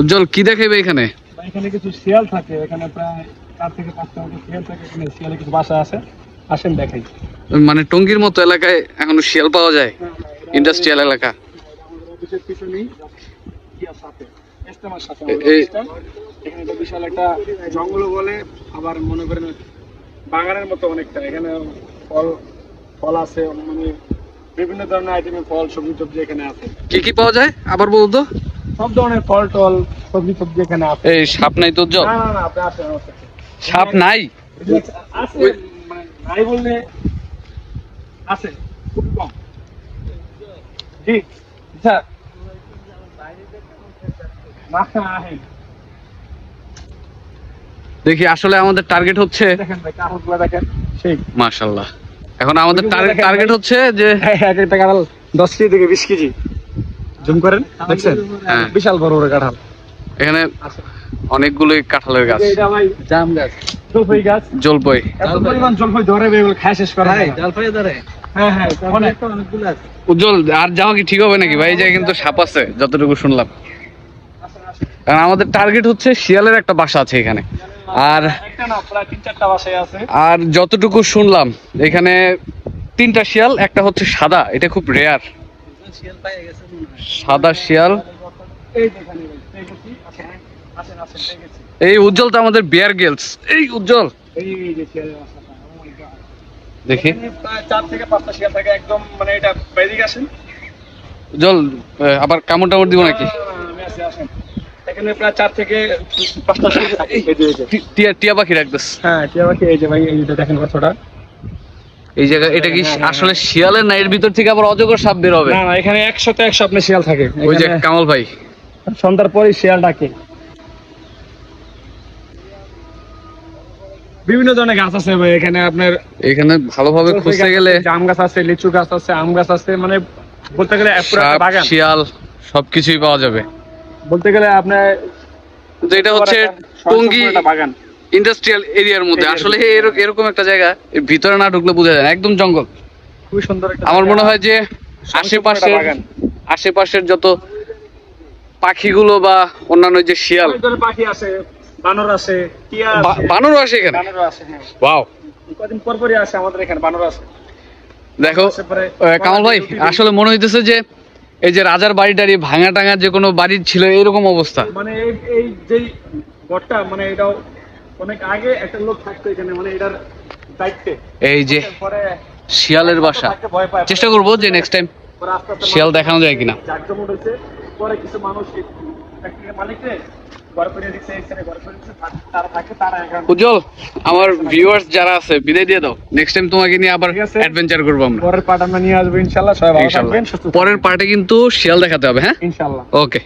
উজ্জ্বল কি দেখাইবে এখানে? এখানে কিছু শিয়াল থাকে এখানে প্রায় চার থেকে পাঁচটা মতো শিয়াল থাকে এখানে শিয়ালে কিছু বাসা আছে। আসেন দেখাই। মানে টঙ্গীর মতো এলাকায় এখনও শিয়াল পাওয়া যায়? ইন্ডাস্ট্রিয়াল এলাকা। এখানে বিশাল একটা জঙ্গল বলে আবার মনে করেন বাগানের মতো অনেকটা। এখানে ফল ফল আছে মানে বিভিন্ন ধরনের আইটেমের ফল সবজি টবজি এখানে আছে। কি কি পাওয়া যায়? আবার বলতো। সব ধরনের ফল টল সবজি টবজি এখানে আছে। এই সাপ নাই না না না আপনি আসেন আসেন। সাপ নাই? আছে মানে নাই বললে আছে খুব কম। জি স্যার। দেখি আসলে আমাদের টার্গেট হচ্ছে মাশাল্লাহ। এখন আমাদের টার্গেট হচ্ছে যে এক একটা কাঁঠাল দশ কেজি থেকে বিশ কেজি। জুম করেন দেখছেন? হ্যাঁ। বিশাল বড় বড় কাঁঠাল। এখানে অনেকগুলোই কাঁঠালের গাছ। জাম গাছ। জলপাই গাছ। জলপই এত পরিমাণ জলপাই ধরে এগুলো খায় শেষ করা। যায় জলপাই ধরে। হ্যাঁ হ্যাঁ উজ্জ্বল আর যাওয়া কি ঠিক হবে নাকি? ভাই জায়গায় কিন্তু সাপ আছে যতটুকু শুনলাম। কারণ আমাদের টার্গেট হচ্ছে শিয়ালের একটা বাসা আছে এখানে। আর একটা না প্রায় তিন চারটা বাসায় আছে। আর যতটুকু শুনলাম এখানে তিনটা শিয়াল একটা হচ্ছে সাদা এটা খুব রেয়ার সাদা শিয়াল। এই উজ্জ্বল তো আমাদের বিয়ার গেলস এই উজ্জ্বল। oh। দেখি। চার থেকে পাঁচটা শিয়াল থাকে একদম মানে এটা বেরিয়ে আসেন। উজ্জ্বল আবার কামড় টামড় দিব নাকি? আমি আছি, আসেন। এখানে প্রায় চার থেকে পাঁচটা টিয়া পাখি রাখতেস হ্যাঁ টিয়া পাখি এই যে ভাই এই যে দেখেন বাচ্চাটা এই জায়গা এটা কি হ্যাঁ, হ্যাঁ, আসলে শিয়ালের না এর ভিতর থেকে আবার অজগর সাপ বের হবে? না না এখানে একশোতে একশো আপনার শিয়াল থাকে। ওই যে কামাল ভাই। সন্ধ্যার পরেই শিয়াল ডাকে। বিভিন্ন ধরনের গাছ আছে ভাই এখানে আপনার এখানে ভালোভাবে খুঁজতে গেলে জাম গাছ আছে লিচু গাছ আছে আম গাছ আছে মানে বলতে গেলে বাগান। শিয়াল সবকিছুই পাওয়া যাবে। বলতে গেলে আপনার এটা হচ্ছে টঙ্গী বাগান। ইন্ডাস্ট্রিয়াল এরিয়ার মধ্যে। আসলে এরকম একটা জায়গা ভিতরে না ঢুকলে বোঝা যায় না একদম জঙ্গল। খুবই সুন্দর আমার মনে হয় যে আশেপাশের আশেপাশের যত পাখিগুলো বা অন্যান্য যে শিয়াল পাখি আছে বানর আছে টিয়া আছে। বানরও আসে এখানে? বানরও আছে হ্যাঁ। ওয়াও কদিন পর পরই আসে আমাদের এখানে বানর আছে। দেখো কামাল ভাই আসলে মনে হইতেছে যে এই যে রাজার বাড়ি টাড়ি ভাঙা টাঙা যে কোনো বাড়ি ছিল এরকম অবস্থা। মানে এই যে ঘরটা মানে এটাও অনেক আগে একটা লোক থাকতো এখানে মানে এটার দায়িত্বে। এই যে পরে শিয়ালের বাসা। চেষ্টা করব যে নেক্সট টাইম শিয়াল দেখানো যায় কিনা। জাঁকজমট হয়েছে। পরে কিছু মানুষ মালিকরে উজ্জ্বল আমার ভিউয়ার্স যারা আছে বিদায় দিয়ে দাও। নেক্সট টাইম তোমাকে নিয়ে আবার। অ্যাডভেঞ্চার করব আমরা। পরের পার্ট আমরা নিয়ে আসব ইনশাল্লাহ সবাই ভালো থাকবেন পরের পার্টে কিন্তু শিয়াল দেখাতে হবে হ্যাঁ? ইনশাল্লাহ। ওকে